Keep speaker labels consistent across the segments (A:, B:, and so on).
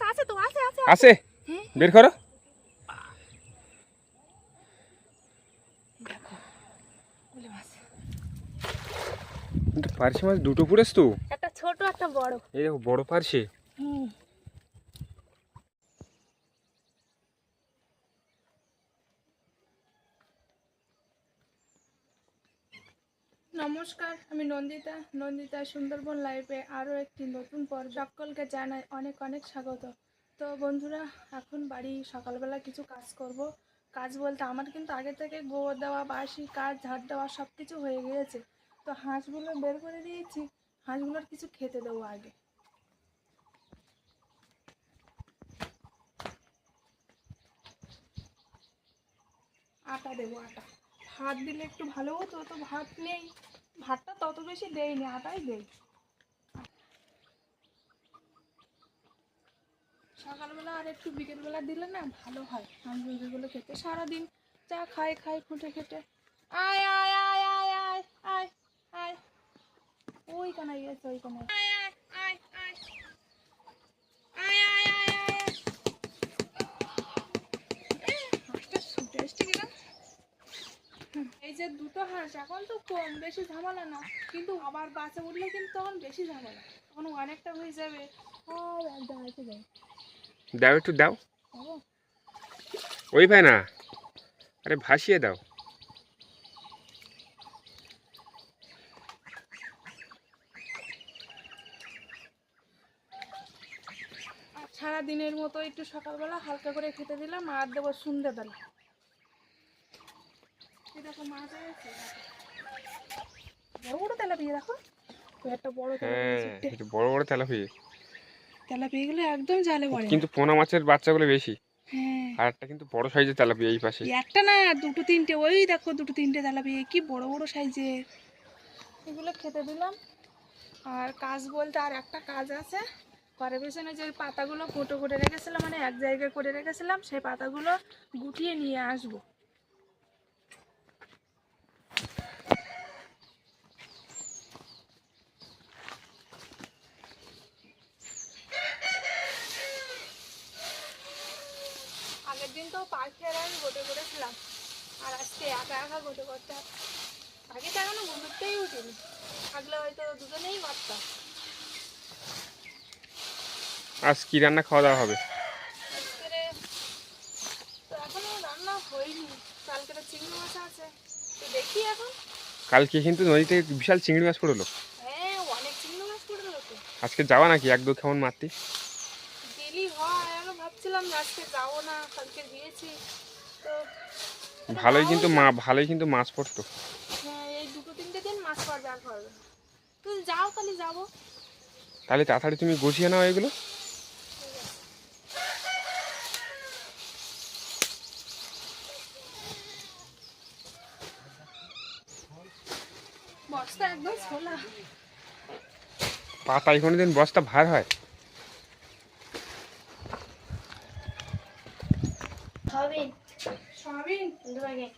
A: মাছ আছে তো আছে আছে
B: আছে।
A: হ্যাঁ।
B: বের করো। পার্শে মাছ দুটো পুরেছ তো?
A: একটা ছোট একটা বড়।
B: এই দেখো বড় পার্শে।
A: হুম। নমস্কার, আমি নন্দিতা। নন্দিতা সুন্দরবন লাইভে আরও একটি নতুন পর্ব সকলকে জানাই অনেক অনেক স্বাগত। তো বন্ধুরা, এখন বাড়ি সকালবেলা কিছু কাজ করব। কাজ বলতে আমার কিন্তু আগে থেকে গোবর দেওয়া, বাসি কাজ, ঝাড় দেওয়া সব কিছু হয়ে গিয়েছে। তো হাঁসগুলো বের করে দিয়েছি, হাঁসগুলোর কিছু খেতে দেবো আগে। আটা দেবো আটা। ভাত দিলে একটু ভালো হতো, তো ভাত নেই। ভাতটা তত বেশি দেয়নি আটাই দেই। সকালবেলা আর একটু বিকেলবেলা দিলে না ভালো হয় আমি মুরগিগুলো খেতে। সারাদিন চা খাই খাই খুঁটে খেটে। আয় আয় আয় আয় আয় আয়। আয় ওই কানাই গেছে ওই কানাই আয় আয় আয় আয় আয় আয় আয় আয় আয় হাঁসটা ছুটে এসছে কিনা এই যে দুটো হাঁস এখন তো কম বেশি ঝামেলা না। কিন্তু আবার বাচ্চা উঠলে কিন্তু তখন বেশি ঝামেলা। তখন অনেকটা হয়ে যাবে।
B: দাও একটু দাও। ওই ভাই না আরে ভাসিয়ে দাও।
A: আর সারা মতো একটু সকালবেলা হালকা করে খেতে দিলাম আর দেবো সন্ধ্যেবেলা। বড় বড় তেলা দেখো। একটা বড়
B: হ্যাঁ বড় বড়
A: একদম জালে পড়ে
B: কিন্তু পোনা মাছের বাচ্চাগুলো বেশি।
A: হ্যাঁ।
B: আর একটা কিন্তু বড় সাইজের এই পাশে।
A: একটা না দুটো তিনটে ওই দেখো দুটো তিনটে কি বড় বড় সাইজের। এগুলো খেতে দিলাম। আর কাজ বলতে আর একটা কাজ আছে। ঘরের পেছনে যে পাতাগুলো ফুটো করে রেখেছিলাম মানে এক জায়গায় করে রেখেছিলাম সেই পাতাগুলো গুটিয়ে নিয়ে আসব। পাখি আর আমি গোটে করেছিলাম। আর আজকে একা একা গোটে করতে আগে তো এখনও ঘুরতেই উঠিনি। থাকলে হয়তো দুজনেই পারতাম
B: আজ কি রান্না খাওয়া দাওয়া হবে?
A: আজকে তো এখনও রান্না হয়নি। কালকে তো চিংড়ি মাছ আছে। তো দেখি এখন।
B: কালকে কিন্তু নদীতে বিশাল চিংড়ি মাছ পড়ল।
A: হ্যাঁ অনেক চিংড়ি মাছ পড়ে
B: আজকে যাওয়া নাকি? এক দু কেমন মারতি?
A: ভাবছিলাম আজকে যাব না কালকে দিয়েছি তো
B: ভালোই কিন্তু মা ভালোই কিন্তু মাছ পড়তো।
A: হ্যাঁ এই দুটো তিনটে দিন মাছ পাওয়া আর তুই যাও তাহলে যাব।
B: তাহলে তাড়াতাড়ি তুমি গুছিয়ে নাও এগুলো।
A: বস্তা একদম ছোলা
B: পাতায় দিন বস্তা ভার হয়
A: সয়াবিন সয়াবিন দু প্যাকেট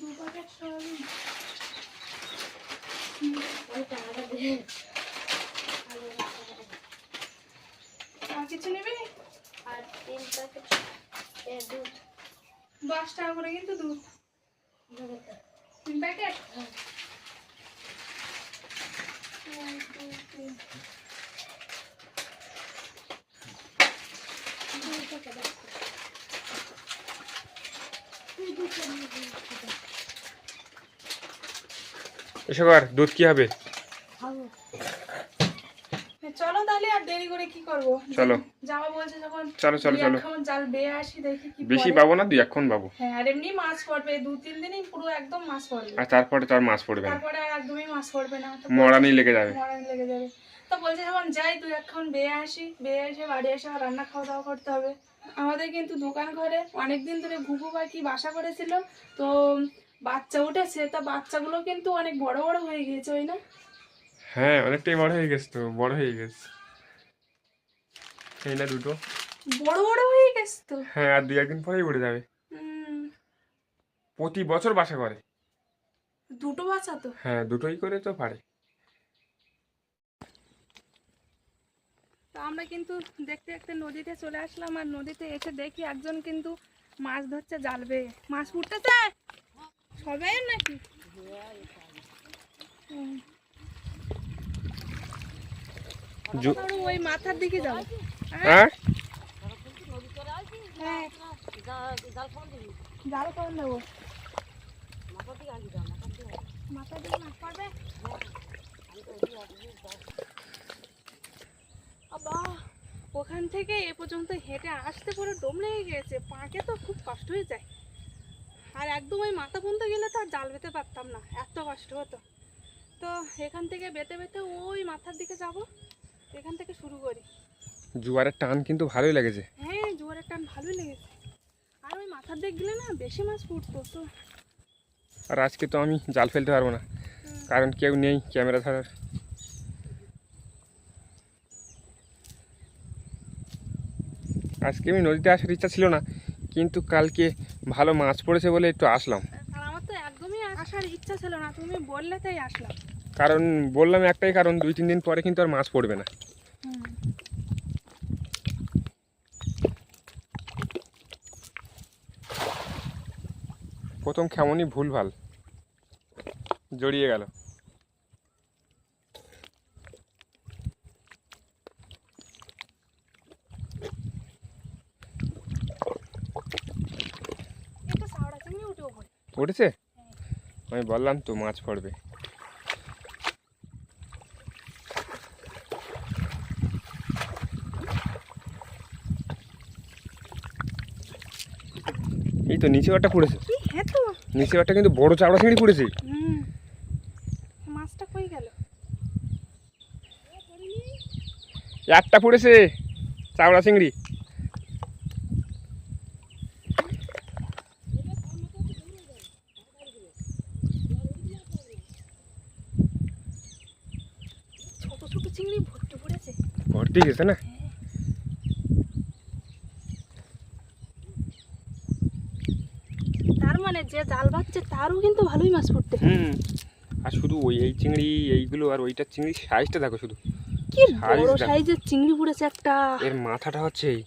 A: দু প্যাকেট সয়াবিন আর কিছু নেবে
C: আর তিন প্যাকেট দুধ।
A: দশ টাকা করে কিন্তু দুধ। তিন প্যাকেট।
B: এসব আর দুধ কি হবে?
A: চলো তাহলে আর দেরি করে কি করব?
B: চলো।
A: বলছে যখন
B: চলো চলো চলো।
A: একখানা জাল বেয়ে আসি দেখি কি
B: বেশি পাবো না দুই এখন পাবো।
A: হ্যাঁ আর এমনি মাছ পড়বে দু তিন দিনই পুরো একদম মাছ পড়বে।
B: আর তারপরে তো আর মাছ পড়বে না।
A: তারপরে একদমই মাছ পড়বে না। তো
B: মরানি লেগে যাবে।
A: মরান লেগে যাবে। তো বলছে যখন যাই তুই এখন বেয়ে আসি বেয়ে এসে বাড়ি এসে রান্না খাওয়া দাওয়া করতে হবে। আমাদের কিন্তু দোকান ঘরে অনেকদিন ধরে ঘুঘু পাখি বাসা করেছিল। তো বাচ্চা উঠেছে তা বাচ্চাগুলো কিন্তু অনেক বড় বড় হয়ে গিয়েছে ওই না?
B: হ্যাঁ অনেকটাই বড় হয়ে গেছে তো বড় হয়ে গেছে। এই না দুটো।
A: বড় বড় হয়ে গেছে তো?
B: হ্যাঁ আর দুই একদিন পরেই উড়ে যাবে। প্রতি বছর বাসা করে।
A: দুটো বাচ্চা তো?
B: হ্যাঁ দুটোই করে তো পারে।
A: তা আমরা কিন্তু দেখতে দেখতে নদীতে চলে আসলাম আর নদীতে এসে দেখি একজন কিন্তু মাছ ধরছে জাল বেয়ে মাছ উঠতেছে? সবাই নাকি? হুম।
B: জু-
A: ওই মাথার দিকে যাও।
B: হ্যাঁ?
A: হ্যাঁ। জাল করে নেব মাথার দিকে মাছ পড়বে ওখান থেকে এ পর্যন্ত হেঁটে আসতে পুরো ডোম লেগে গেছে। পাঁকে তো খুব কষ্ট হয়ে যায়। আর একদম ওই মাথা পর্যন্ত গেলে তো আর জাল বেতে পারতাম না। এত কষ্ট হতো। তো এখান থেকে বেতে বেতে ওই মাথার দিকে যাব। এখান থেকে শুরু করি।
B: জুয়ারের টান কিন্তু ভালোই লেগেছে।
A: হ্যাঁ জোয়ারের টান ভালোই লেগেছে। আর ওই মাথার দিক গেলে না বেশি মাছ ফুটতো তো।
B: আর আজকে তো আমি জাল ফেলতে পারব না। কারণ কেউ নেই ক্যামেরা ধরার। আজকে আমি নদীতে আসার ইচ্ছা ছিল না কিন্তু কালকে ভালো মাছ পড়েছে বলে একটু আসলাম।
A: আমার তো একদমই আসার ইচ্ছা ছিল না তুমি বললে তাই আসলাম।
B: কারণ বললাম একটাই কারণ দুই তিন দিন পরে কিন্তু আর মাছ পড়বে না। প্রথম কেমনই ভুলভাল জড়িয়ে গেল। উঠেছে? আমি বললাম তো মাছ পড়বে। এই তো নিচে একটা পড়েছে।
A: হ্যাঁ তো।
B: নিচে একটা কিন্তু বড় চাওড়া চিংড়ি পড়েছে।
A: হুম। মাছটা কই গেল?
B: একটা পড়েছে চাওড়া চিংড়ি।
A: ছোট ছোট চিংড়ি ভর্তি পড়েছে।
B: ভর্তি গেছে না
A: তার মানে যে জাল বাচ্ছে তারও কিন্তু ভালোই মাছ পড়তে
B: হুম আর শুধু ওই এই চিংড়ি এইগুলো আর ওইটার চিংড়ি সাইজটা দেখো শুধু।
A: কি বড় সাইজের চিংড়ি পড়েছে একটা।
B: এর মাথাটা হচ্ছে এই।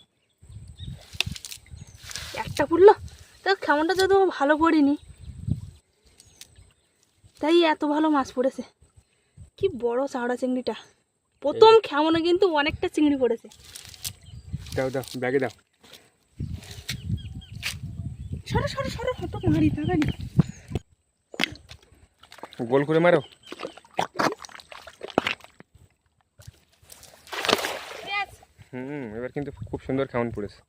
A: একটা পড়ল? তা কেমনটা যদি ভালো পড়িনি। তাই এত ভালো মাছ পড়েছে। কি বড় চাওড়া চিংড়িটা। প্রথম কেমনে কিন্তু অনেকটা চিংড়ি পড়েছে।
B: দাও দাও ব্যাগে দাও।
A: সরো সরো সরো হতো মারি তাড়াতাড়ি।
B: গোল করে মারো। হুম এবার কিন্তু খুব সুন্দর খাওয়ান পড়েছে।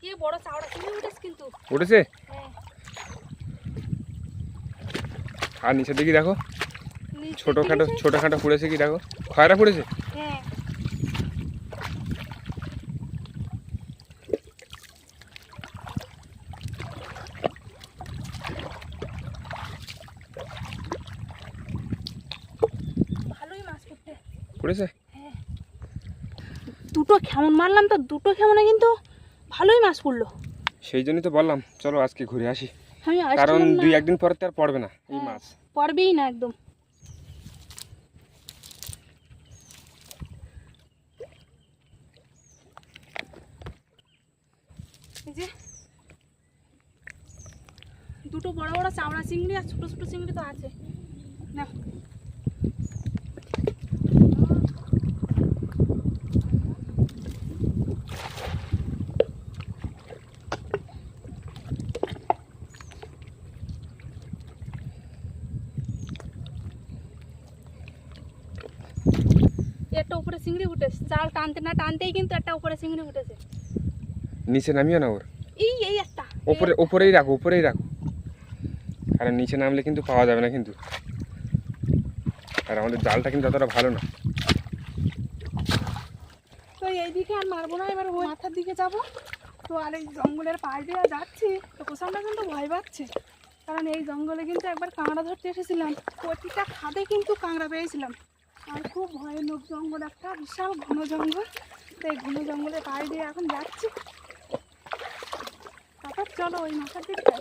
A: কি বড় চাওড়া কিন্তু।
B: উঠেছে?
A: হ্যাঁ।
B: আর নিচের দিকে দেখো। ছোটোখাটো ছোটোখাটো পড়েছে কি দেখো। খয়রা পড়েছে
A: হ্যাঁ ভালোই মাছ পড়তে
B: পড়েছে
A: কেমন মারলাম তো দুটো কেমনে কিন্তু ভালোই মাছ পড়ল।
B: সেই জন্যই তো বললাম চলো আজকে ঘুরে আসি।
A: আমি
B: কারণ দুই একদিন পর তো আর পড়বে না এই
A: হ্যাঁ।
B: মাছ।
A: পড়বেই না একদম। দুটো বড় বড় চামড়া চিংড়ি আর ছোট ছোট চিংড়ি তো আছে। না একটা উপরে চিংড়ি উঠেছে জাল টানতে না টানতেই কিন্তু একটা উপরে চিংড়ি উঠেছে
B: নিচে নামিও না ওর?
A: এই এই একটা।
B: উপরে উপরেই রাখো উপরেই রাখো। কারণ নিচে নামলে কিন্তু পাওয়া যাবে না কিন্তু। আর আমাদের জালটা কিন্তু অতটা ভালো না।
A: তো এইদিকে আর মারবো না এবার ওই মাথার দিকে যাব। তো আর এই জঙ্গলের পাশ দিয়ে যাচ্ছি তো কুসামটা কিন্তু ভয় পাচ্ছে। কারণ এই জঙ্গলে কিন্তু একবার কাঁকড়া ধরতে এসেছিলাম। প্রতিটা খাদে কিন্তু কাঁকড়া পেয়েছিলাম। আর খুব ভয়ানক জঙ্গল, একটা বিশাল ঘন জঙ্গল। এই ঘন জঙ্গলের পায়ে দিয়ে এখন যাচ্ছি। তারপর চলো ওই মাথার দিকটা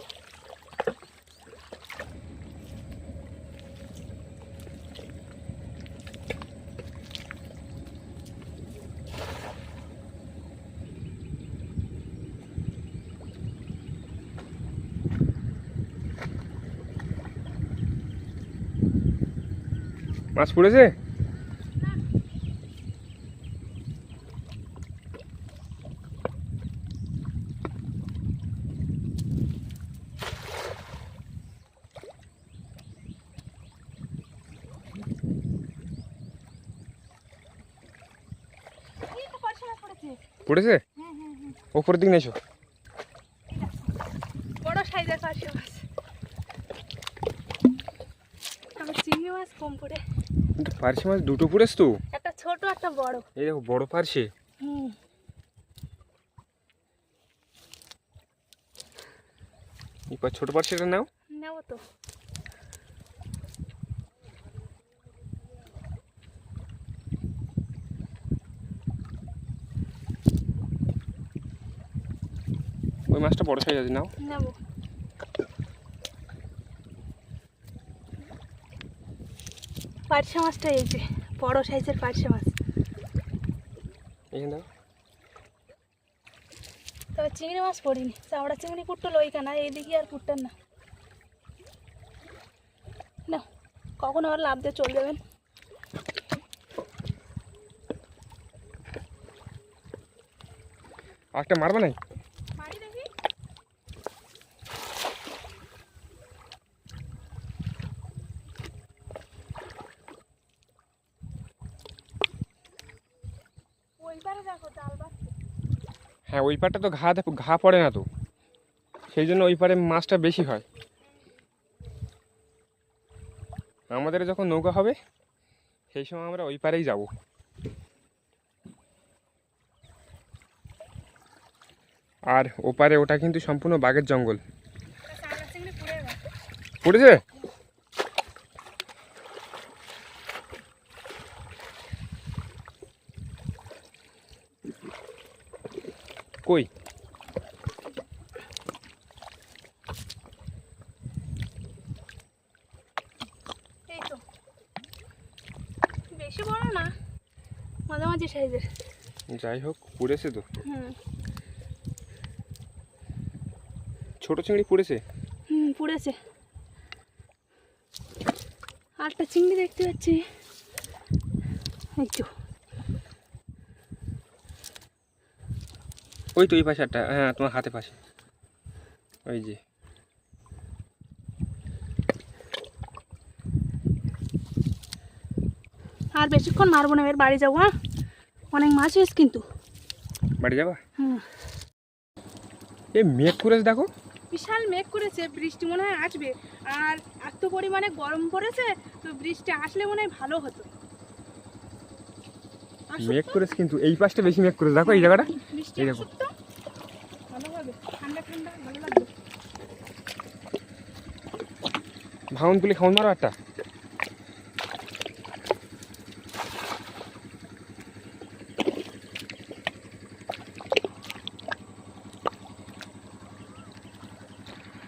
B: মাছ পড়েছে?
A: পড়েছে? হ্যাঁ হ্যাঁ হ্যাঁ।
B: ওপরের দিক নেছো
A: বড় মাছ। আমার চিংড়ি মাছ কম পড়ে।
B: পার্শে মাছ দুটো পড়েছে তো?
A: একটা ছোট একটা বড়।
B: এই দেখো বড় পার্শে।
A: হুম।
B: এবার ছোট পার্শেটা নাও।
A: নেব তো
B: ওই মাছটা বড় সাইজ আছে নাও
A: পার্শে মাছটা এই যে বড় সাইজের পার্শে মাছ
B: এখানে
A: তবে চিংড়ি মাছ পড়িনি চাওড়া চিংড়ি পুট্টল ওইখানা এইদিকে আর পুট্টার না না কখন আবার লাভ দিয়ে চলে যাবেন
B: একটা মারবা নাই
A: মারি দেখি ওইবারে দেখো জাল বাঁধছে
B: হ্যাঁ ওই পারটা তো ঘা ঘা পড়ে না তো। সেই জন্য ওই পারে মাছটা বেশি হয়। আমাদের যখন নৌকা হবে সেই সময় আমরা ওই পারেই যাব। আর ওপারে ওটা কিন্তু সম্পূর্ণ বাঘের জঙ্গল। পড়েছে? কই?
A: এই তো। বেশি বড় না মাঝামাঝি সাইজের।
B: যাই হোক পড়েছে তো।
A: হুম।
B: ছোট চিংড়ি পড়েছে?
A: হুম পুড়েছে। আরটা চিংড়ি দেখতে পাচ্ছি। এই তো।
B: ওই তো ওই পাশে একটা হ্যাঁ তোমার হাতে পাশে। ওই যে।
A: আর বেশিক্ষণ মারবো না এর বাড়ি যাব হ্যাঁ? অনেক মাছ হয়েছে কিন্তু।
B: বাড়ি যাবা?
A: হুম।
B: এই মেঘ করেছে দেখো।
A: বিশাল মেঘ করেছে বৃষ্টি মনে হয় আসবে। আর এত পরিমাণে গরম পড়েছে তো বৃষ্টি আসলে মনে হয় ভালো হতো।
B: মেঘ। করেছে কিন্তু এই পাশটা বেশি মেঘ করেছে দেখো এই জায়গাটা। এই দেখো।
A: আসুক তো ভালো হবে ঠান্ডা ঠান্ডা ভালো লাগবে
B: ভাঙন তুলে খাওয়ান মারো একটা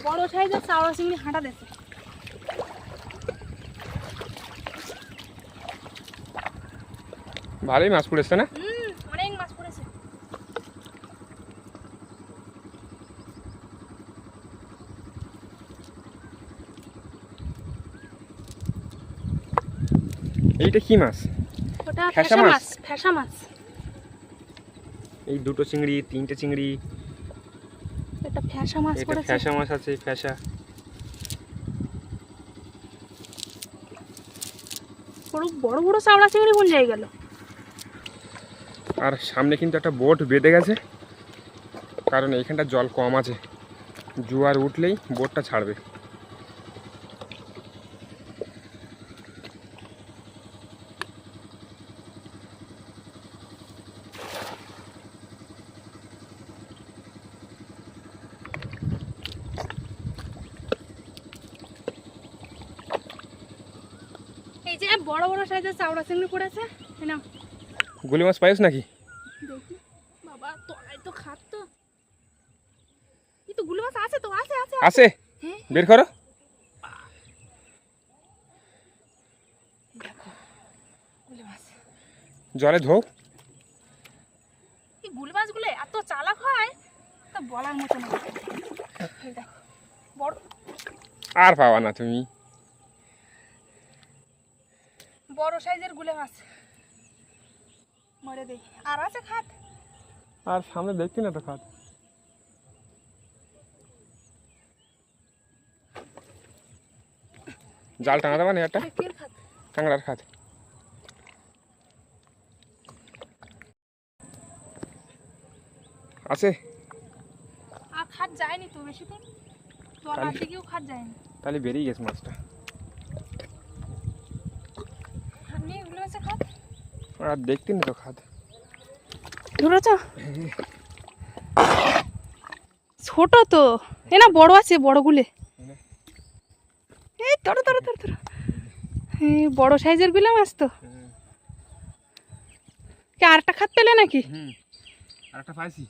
A: বড় সাইজের চাওড়া চিংড়ি হাঁটা দেখে।
B: ভালোই মাছ পড়েছে না
A: হুম অনেক মাছ পড়েছে
B: এইটা কি মাছ?
A: ওটা
B: ফ্যাসা মাছ?
A: ফ্যাসা মাছ।
B: এই দুটো চিংড়ি তিনটে চিংড়ি।
A: এটা ফ্যাসা মাছ পড়েছে।
B: ফ্যাসা মাছ আছে ফ্যাসা
A: বড় বড় বড় চাওড়া চিংড়ি কোন জায়গায় গেল?
B: আর সামনে কিন্তু একটা বোট বেঁধে গেছে। কারণ এইখানটা জল কম আছে। জোয়ার উঠলেই বোটটা ছাড়বে
A: এই যে বড় বড় সাইজের চাওড়া চিংড়ি পড়েছে
B: গুলি মাছ পাইস নাকি?
A: দেখি। বাবা তলায় তো খাত এই তো গুলো মাছ আছে তো আছে আছে
B: আছে। বের করো।
A: দেখো গুলো মাছ।
B: জলে ধোও
A: এই গুল মাছগুলো এত চালাক হয় তা বলার মতো না। বড়।
B: আর পাওয়া না তুমি।
A: বড় সাইজের গুলে মাছ। মরে দেই। আর আছে খাত
B: আর সামনে দেখছি না তো খাত জাল টাঙাতে পারে একটা?
A: কির খাত
B: কাঁকড়ার খাত আছে।
A: আর খাত যায়নি তো বেশি দূর তলার
B: তাহলে-
A: দিকেও খাত যায়নি।
B: তাহলে বেরিয়ে গেছে মাছটা
A: আপনি এগুলো আছে খাত
B: আর দেখতে না তো খাত
A: ধরেছ? ছোট তো। এ না বড় আছে বড়গুলে এই তোর তোর তোর তোর বড় সাইজেরগুলো মাছ তো। কে আরেকটা খাত পেলে নাকি?
B: হুম আর পাইছি।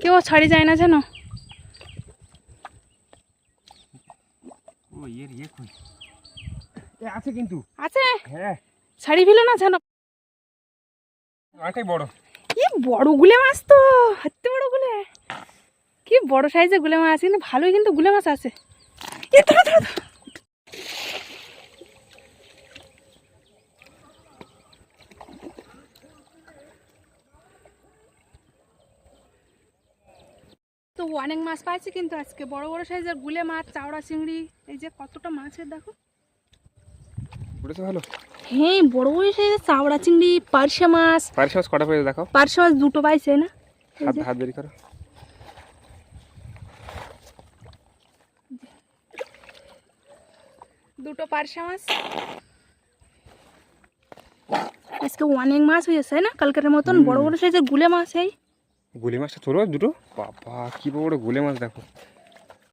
A: কেউ ছাড়ি যায় না জানো
B: ও এর ইয়ে কই? আছে কিন্তু।
A: আছে?
B: হ্যাঁ।
A: ছাড়ি ফেলো না জানো
B: অনেকটাই বড়।
A: কি বড় গুলে মাছ তো হাতে বড় গুলে। কি বড় সাইজের গুলে মাছ কিন্তু ভালোই কিন্তু গুলে মাছ আছে। এ ধরো ধরো ধরো। তো অনেক মাছ পাইছি কিন্তু আজকে বড় বড় সাইজের গুলে মাছ চাওড়া চিংড়ি এই যে কতটা মাছের দেখো।
B: উঠেছে ভালো?
A: হ্যাঁ বড় বড় চাওড়া চিংড়ি পার্শে মাছ।
B: পারিস মাছ কটা পেয়েছে দেখাও?
A: পার্শে মাছ দুটো পাইছে না?
B: হাত হাত বেরি করো।
A: দুটো পার্শা মাছ। আজকে অনেক মাছ হয়েছে না? কালকের মতন বড় বড় সাইজের গুলে মাছ এই।
B: গুলি মাছটা তোলো দুটো? বাবা কি বড় গুলে মাছ দেখো।